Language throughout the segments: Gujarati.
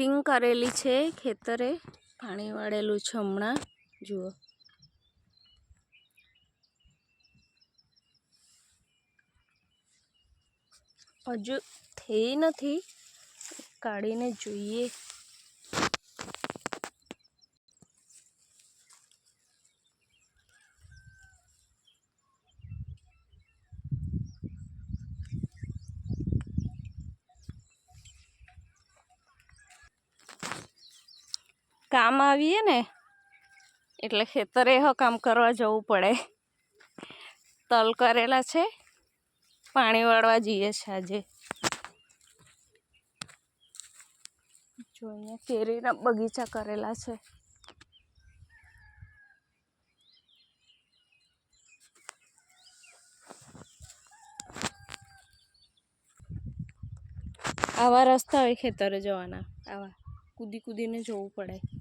સિંગ કરેલી છે ખેતરે. પાણી વાળેલું છે હમણાં. જુઓ. હજુ થઈ નથી. કાઢીને જોઈએ. કામ આવીએ ને, એટલે ખેતરે હો કામ કરવા જવું પડે. તલ કરેલા છે, પાણી વાળવા જઈએ છે આજે. જો અહીંયા કેરીના બગીચા કરેલા છે. આવા રસ્તા હોય ખેતરે જવાના, આવા કૂદી કૂદીને જવું પડે.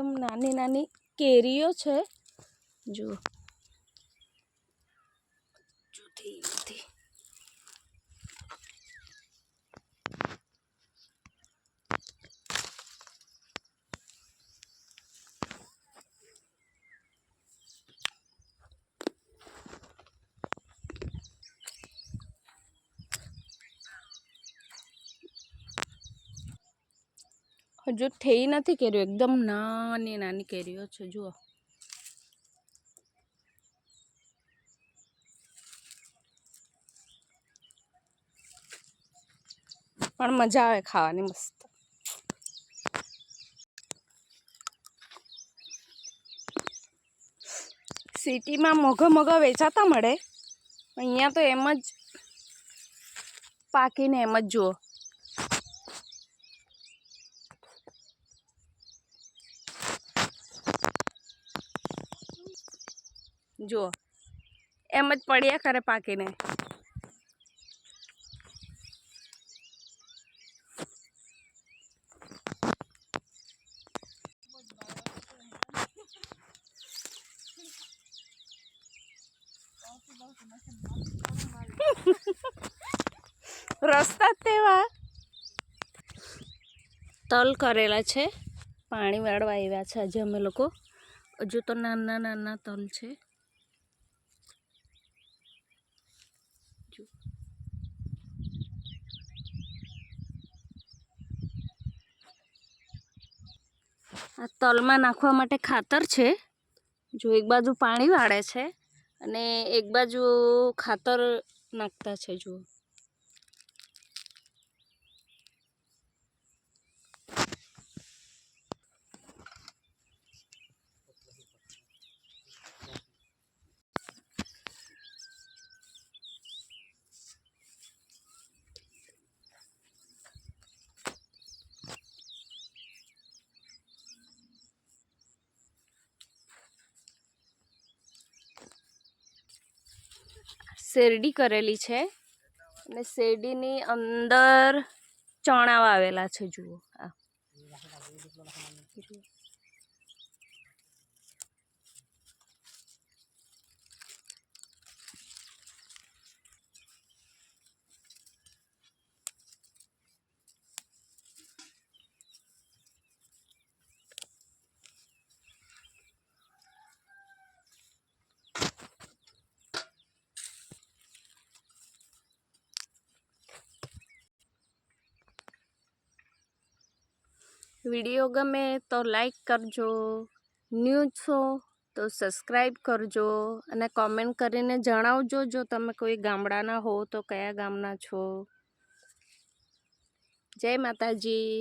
તો નાની નાની કેરીઓ છે. જુઓ જુદી નથી હજુ થઈ નથી કેરીઓ એકદમ નાની નાની કેરીઓ છે, જુઓ. પણ મજા આવે ખાવાની મસ્ત. સિટીમાં મોઘા મોઘા વેચાતા મળે. અહીંયા તો એમ જ પાકીને એમ જ જુઓ. જુઓ. એમ જ પડ્યા કરે પાકીને. રસ્તા તેવા. તલ કરેલા છે. પાણી વાળવા આવ્યા છે આજે અમે લોકો. હજુ તો નાના નાના તલ છે. જો. આ તલમાં નાખવા માટે ખાતર છે જો એક બાજુ પાણી વાળે છે અને એક બાજુ ખાતર નાખતા છે, જુઓ શેરડી કરેલી છે. અને શેરડીની અંદર ચણા વાવેલા છે જુઓ. આ જુઓ. વીડિયો ગમે તો લાઈક કરજો. ન્યૂ છો તો સબસ્ક્રાઈબ કરજો અને કોમેન્ટ કરીને જણાવજો જો તમે કોઈ ગામડાના હો તો કયા ગામના છો. જય માતાજી.